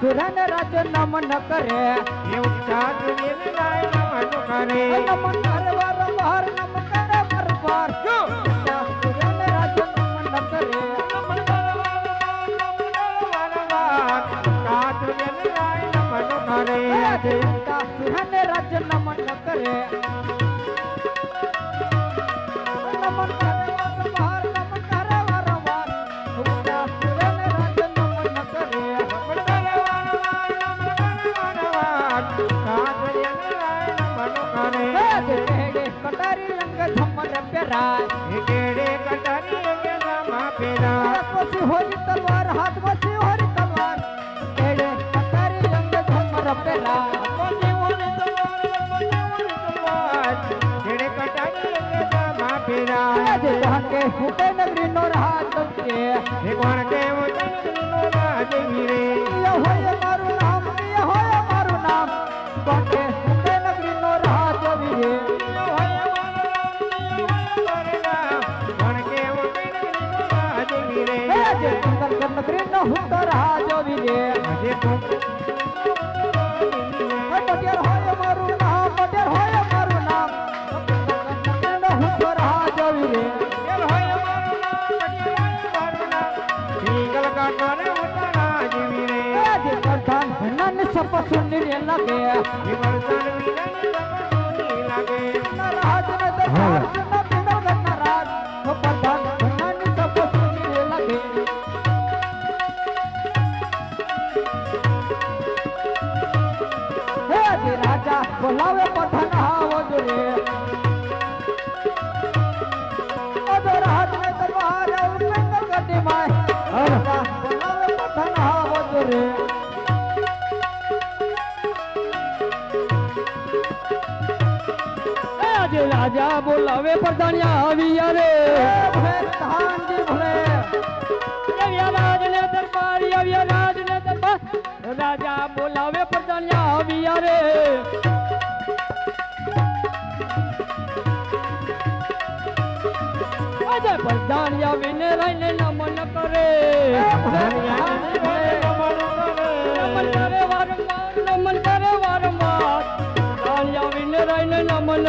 ઉગતા સૂર્યને રાજ નમન કરે. એ ઉઠતા સૂર્યને નાય નમન કરે. નમન કરે વારંવાર નમન કરે. વારંવાર જો. સૂર્યને રાજ નમન કરે. એ કેડે કટારી અંગે નામા પેરા. હાથ પછી હોરી તલવાર હાથ પછી હોરી તલવાર. કેડે કટારી અંગ ધમર ફૂટે રાજ કે એ કોણ કેવો નો હોય નગરીનો હુંતો રાજ વીરે આજે તો. પટેલ હોય મારું નામ પટેલ હોય મારું નામ સપ સુંદરી લાગે આજે રાજા બોલાવે પ્રધાનિયા આવ્યા રે ભલે પ્રધાનજી ભલે આવ્યા રાજ ને દરબાર આવ્યા રાજ ને દરબાર રાજા બોલાવે પ્રધાનિયા આવ્યા રે આજે પ્રધાનિયા વિને રહીને નમન કરે ધનિયાની ભલે નમન નમન કરે. કરે વારંવાર નમન કરે વારંવાર પ્રધાનિયા વિને રહીને નમન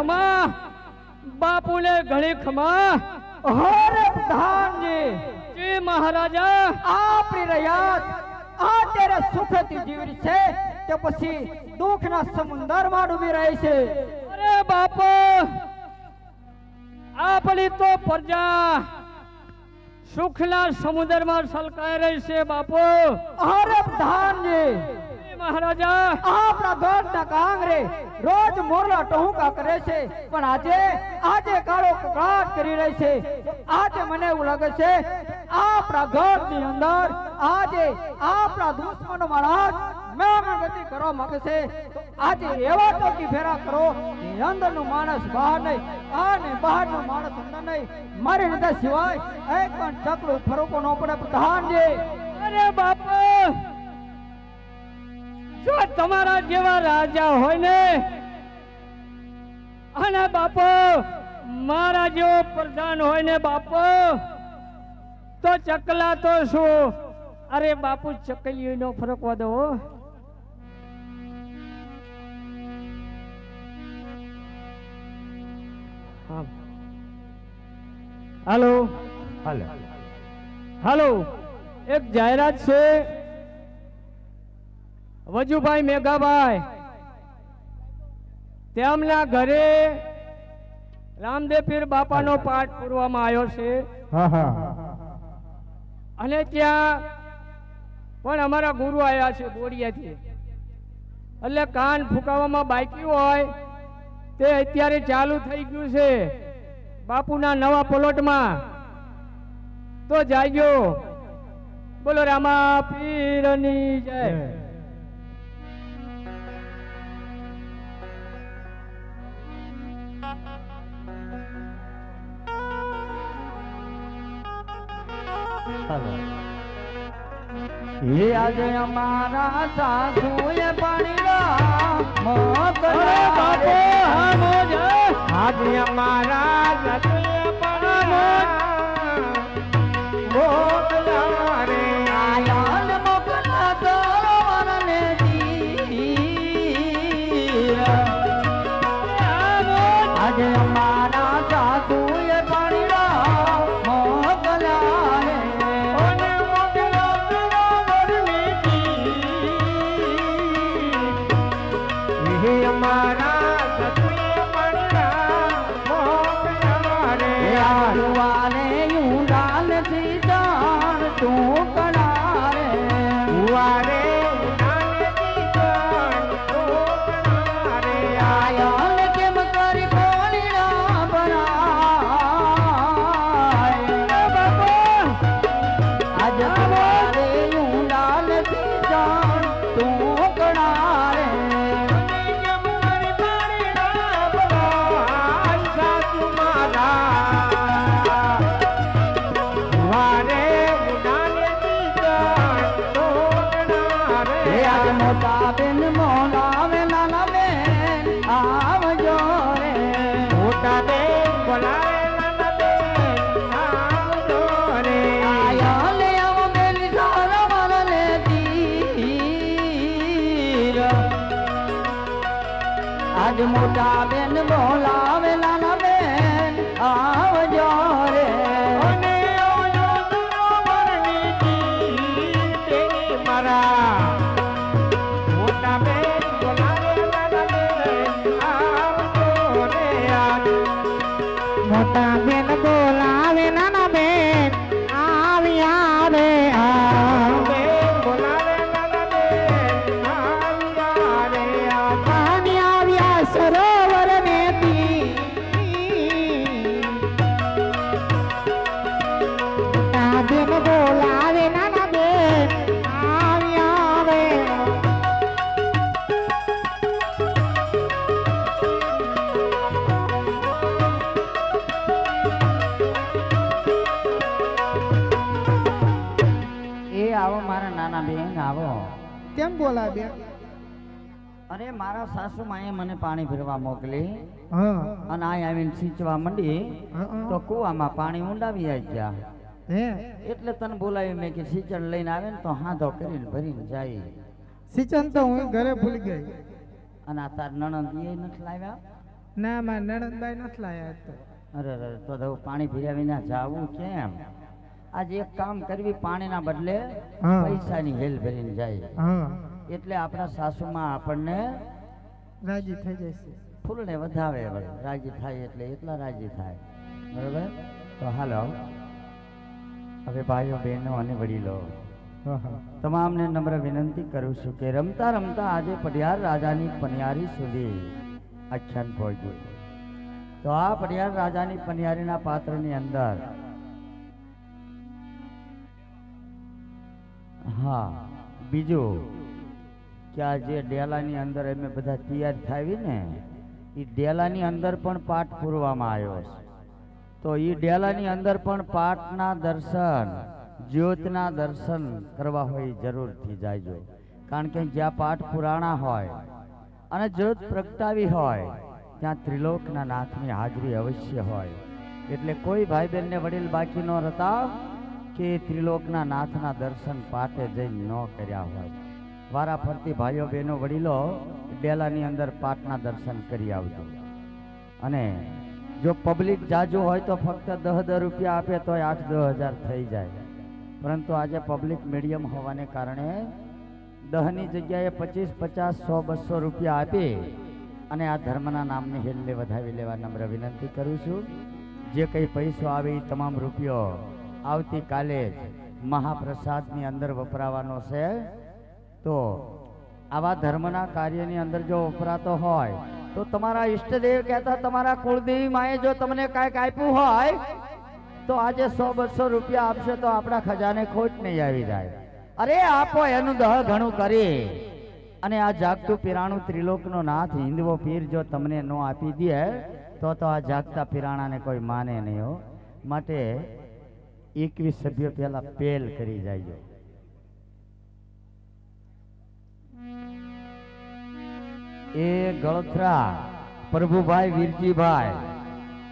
ખમા, બાપુને ઘણી ખમા, હરે પ્રધાનજી જી મહારાજા આપણી રયાત, આ તેરે સુખથી જીવી છે કે પછી દુઃખના સમુદ્રમાં ડૂબી રહી છે. અરે બાપ, આપણી તો પ્રજા સુખના સમુદ્રમાં સલકાઈ રહી છે બાપુ. હરે પ્રધાનજી મહારાજા. આપણા ગઢના કાંગરે રોજ મોરલા ટહુકા કરે છે. પણ આજે આજે કાળો કકળાટ કરી રહી છે. આજે મને એવું લાગે છે આપણા ગઢની અંદર આજે આપણા દુશ્મનો મહારાજ મેમગતિ કરવા માંગે છે. આજે એવા ટોકી ફેરા કરો. અંદરનું માણસ બહાર નહીં. અને બહારનું માણસ અંદર નહીં. મારી નજર સિવાય એક પણ ચકલું ફરકો ન પડે. પ્રધાનજી. અરે બાપ! જો તમારા જેવા રાજા હોય ને અને બાપો મારા જેવો પ્રધાન હોય ને બાપો તો ચકલા તો શું? અરે બાપુ ચકલીઓ નો ફરકવા દો હો. હા. હાલો. હાલો. એક જાહેરાત છે. વજુભાઈ મેઘાભાઈ તેમના ઘરે રામદેવ પીર બાપાનો પાઠ પૂરવામાં આવ્યો છે. અને ત્યાં પણ અમારા ગુરુ આવ્યા છે બોડિયાથી. એટલે કાન ફૂંકાવામાં બાકી હોય તે અત્યારે ચાલુ થઈ ગયું છે બાપુના નવા પ્લોટમાં. તો જાગ્યો. બોલો રામા પીરની જય. હે આજે અમારા સાસુએ પાણીડા મોત બાપો હા મોજ હે. આજે અમારા મોકલા આજ મોટા બેન બોલાવે નાના બેન આવજો રે. આયા લે આવો બેલી સારા મારા લે તીર. આજ મોટા બેન કેમ બોલાવ્યા? અરે મારા સાસુ માએ મને પાણી ભરવા મોકલી અને આ આવીને સિંચવા મંડી. તો કુવામાં પાણી ઊંડાવી આવી ગયા હે? એટલે તને બોલાવી મેં કે સિંચન લઈને આવે ને તો હાંધો કરીને ભરીને જાય. સિંચન તો હું ઘરે ભૂલી ગઈ. અને આ તાર નણંદ એ નથી લાવ્યા? ના મારા નણંદભાઈ નથી લાવ્યા અરે અરે તો તો પાણી ભર્યા વિના જાવું કેમ? આજે એક કામ કરવી પાણીના બદલે પૈસાની હેલ ભરીને જાય. એટલે આપણા સાસુમાં આપણને રાજી થઈ જશે ફૂલને વધાવે રાજી થાય એટલે એટલા રાજી થાય. બરોબર? તો હાલો. હવે ભાઈઓ બહેનો અને વડીલો. તમામને નમ્ર વિનંતી કરું છું કે રમતા રમતા આજે પડિયાર રાજાની પનિયારી સુધી આખ્યાન પહોંચ્યું. તો આ પડિયાર રાજાની પનિયારીના પાત્રની અંદર હા, બીજું, કે આ જે ડેલાની અંદર અમે બધા તૈયાર થાવી ને એ ડેલાની અંદર પણ પાઠ પૂરવામાં આવ્યો છે. તો એ ડેલાની અંદર પણ પાઠના દર્શન, જ્યોતના દર્શન કરવા હોય જરૂરથી જાયજો કારણ કે જ્યાં પાઠ પુરાણા હોય અને જ્યોત પ્રગટાવી હોય, ત્યાં ત્રિલોકના નાથની હાજરી અવશ્ય હોય. એટલે કોઈ ભાઈ બહેનને વડીલ બાકી ન રહેતા. કે ત્રિલોકના નાથના દર્શન પાટે જઈને ન કર્યા હોય. વારા ફરતી ભાઈઓ બહેનો વડીલો ડેલાની અંદર પાટના દર્શન કરી આવજો. અને જો પબ્લિક જાજુ હોય તો ફક્ત દહ દહ રૂપિયા આપે તોય આઠ દહ હજાર થઈ જાય. પરંતુ આજે પબ્લિક મીડિયમ હોવાને કારણે દહની જગ્યાએ પચીસ, પચાસ, સો, બસો રૂપિયા આપી અને આ ધર્મના નામની હેલને વધાવી લેવા નમ્ર વિનંતી કરું છું. જે કંઈ પૈસો આવે એ તમામ રૂપિયો આવતીકાલે મહાપ્રસાદની અંદર વપરાવાનો છે. તો આવા ધર્મના કાર્યની અંદર જો વપરાતો હોય, તો તમારા ઈષ્ટદેવ કહેતા તમારા કુળદેવી માએ જો તમને કાંઈક આપ્યું હોય, તો આજે સો બસો રૂપિયા આપશે તો આપણા ખજાને ખોટ નહીં આવી જાય. અરે આપો એનું દહ ઘણું કરી. અને આ જાગતું પિરાણું ત્રિલોકનો નાથ હિન્દવો પીર જો તમને નો આપી દે, તો તો આ જાગતા પિરાણાને કોઈ માને નહીં હો. માટે એકવીસ સભ્યો પહેલા પેલ કરી જાય એ ગળથરા, પ્રભુભાઈ વીરજીભાઈ,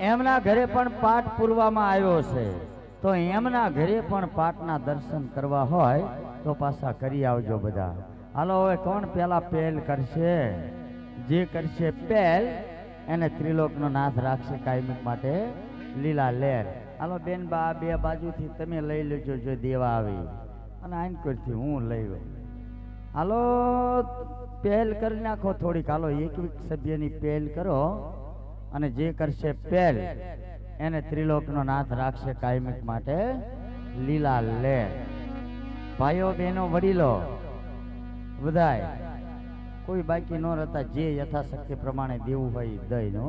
એમના ઘરે પણ પાઠ પૂરવામાં આવ્યો છે. તો એમના ઘરે પણ પાઠના દર્શન કરવા હોય તો પાછા કરી આવજો બધા. હાલો, હવે કોણ પેલા પહેલ કરશે? જે કરશે પહેલ, એને ત્રિલોકનો નાથ રાખશે કાયમિક માટે લીલા લેર. હાલો બેન બા બે બાજુથી તમે લઈ લેજો જો દેવા આવી. અને આઈનકોરથી હું લઈ લઉં. હાલો, પહેલ કરી નાખો થોડીક. હાલો, એક સભ્યની પહેલ કરો. અને જે કરશે પહેલ, એને ત્રિલોકનો નાથ રાખશે કાયમિક માટે લીલા લે ભાઈઓ, બહેનો, વડીલો, બધાય, કોઈ બાકી ન રહેતા, જે યથાશક્તિ પ્રમાણે દેવું હોય દઈ નો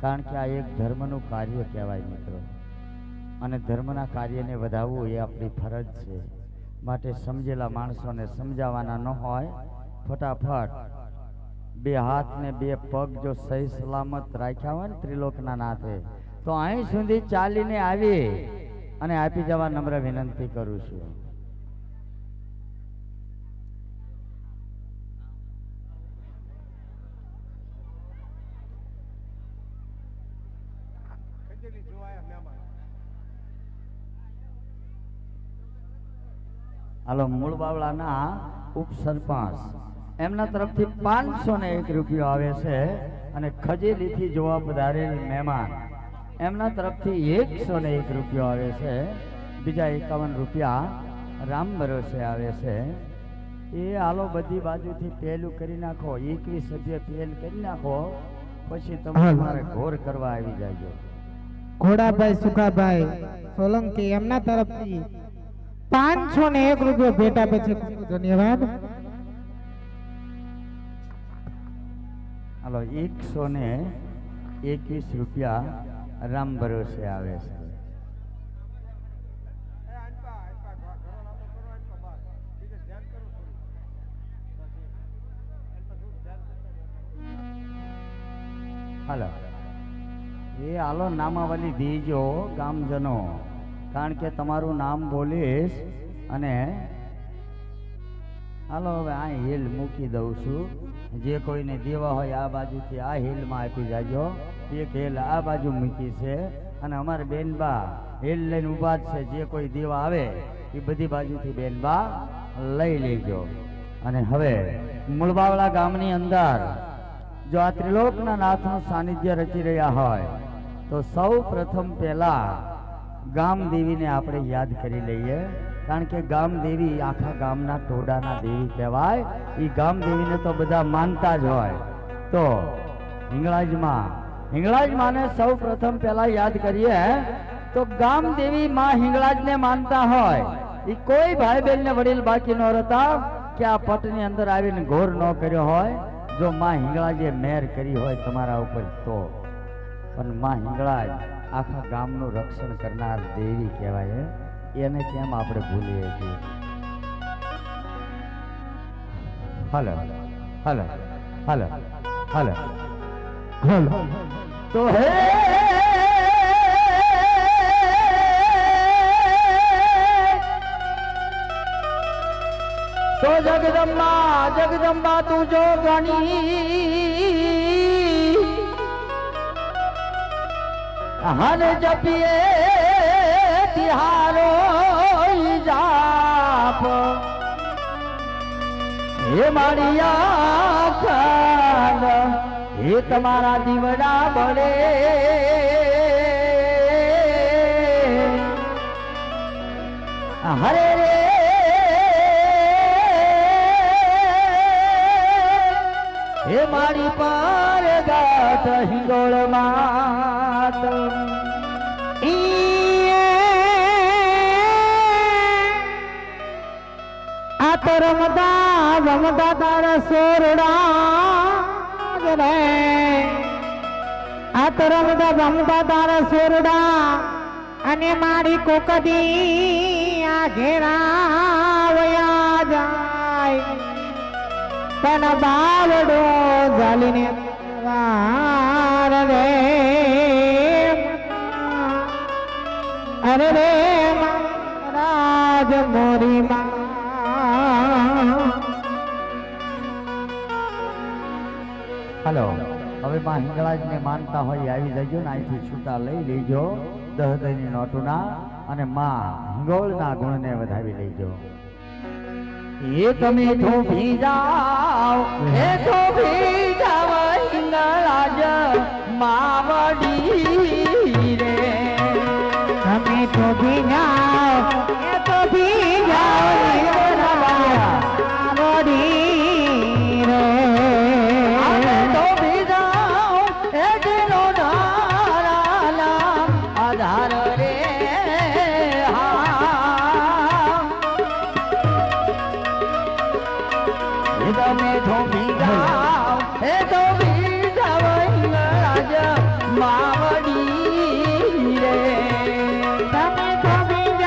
કારણ કે આ એક ધર્મનું કાર્ય કહેવાય મિત્રો. અને ધર્મના કાર્યને વધાવવું એ આપણી ફરજ છે. માટે સમજેલા માણસોને સમજાવવાના ન હોય, ફટાફટ બે હાથ ને બે પગ જો સહી સલામત રાખ્યા હોય ને ત્રિલોકના નાથે, તો અહીં સુધી ચાલીને આવી અને આપી જવા નમ્ર વિનંતી કરું છું. હાલો મૂળ બાવળાના ઉપસરપંચ એમના તરફથી પાંચસો ને એક રૂપિયો આવે છે અને ખજેલીથી જોવા પધારેલ મહેમાન. એમના તરફથી એકસો ને એક રૂપિયો આવે છે. બીજા એકાવન રૂપિયા રામ ભરોસે આવે છે. એ હાલો બધી બાજુથી પહેલું કરી નાખો. એકવીસ સભ્ય પહેલ કરી નાખો. પછી તમે મારે ઘોર કરવા આવી જાજો. ઘોડાભાઈ સુખાભાઈ સોલંકી એમના તરફથી પાંચસો ને એક રૂપિયો ભેટ આપે છે. ધન્યવાદ. હાલો એકસો ને એકવીસ રૂપિયા રામ ભરોસે આવે છે. હાલો, એ હાલો, નામાવલી દીજો ગામજનો. કારણ કે તમારું નામ બોલીશ અને હાલો હવે આ હિલ મૂકી દઉં છું. જે કોઈને દેવા હોય આ બાજુથી આ હિલમાં આપી જાજો. એક હિલ આ બાજુ મૂકી છે અને અમારે બેનબા હિલ લઈને ઊભા છે. જે કોઈ દેવા આવે એ બધી બાજુથી બેનબા લઈ લેજો. અને હવે મૂળબાવળા ગામની અંદર જો આ ત્રિલોકના નાથનું સાનિધ્ય રચી રહ્યા હોય, તો સૌ પ્રથમ પહેલા ગામદેવીને આપણે યાદ કરી લઈએ, કારણ કે ગામદેવી આખા ગામના ટોડાના દેવી કહેવાય. એ ગામદેવીને તો બધા માનતા જ હોય. તો હિંગળાજમાં હિંગળાજ માને સૌ પ્રથમ પહેલા યાદ કરીએ, તો ગામદેવી માં હિંગળાજને માનતા હોય. એ કોઈ ભાઈ બહેનને વડીલ બાકી ન રહેતા કે આ પટની અંદર આવીને ઘોર ન કર્યો હોય. જો માં હિંગળાજે મેર કરી હોય તમારા ઉપર તો. પણ માં હિંગળાજ આખા ગામનું રક્ષણ કરનાર દેવી કહેવાય. એને કેમ આપણે ભૂલીએ છીએ? Hello hello hello hello. Hello. તો હે, તો જગદંબા જગદંબા તું જો ગણી. હન જપીએ તિહારો જાપ હે માળિયા ખાન હે તમારા દીવડા બળે હરે રે હે મારી પાર ગાત હિંગોળ તો રમતા રમતા તારા સોરડા રે આ તો રમતા રમતા તારા સોરડા અને મારી કોકડી આ ઘેરાવયા જાય. પણ બાવડો જાલીને વાર રે અરે રે રાજ મોરી માં. હવે માં હિંગળાજને માનતા હોય આવી જજો ને અહીંથી છૂટા લઈ લેજો દહદની નોટુના અને માં હિંગોળના ગુણને વધાવી લેજો. એ તમે તો જાઓ એ તો જાવ હિંગળાજ માવડી રે. તમે તો ભી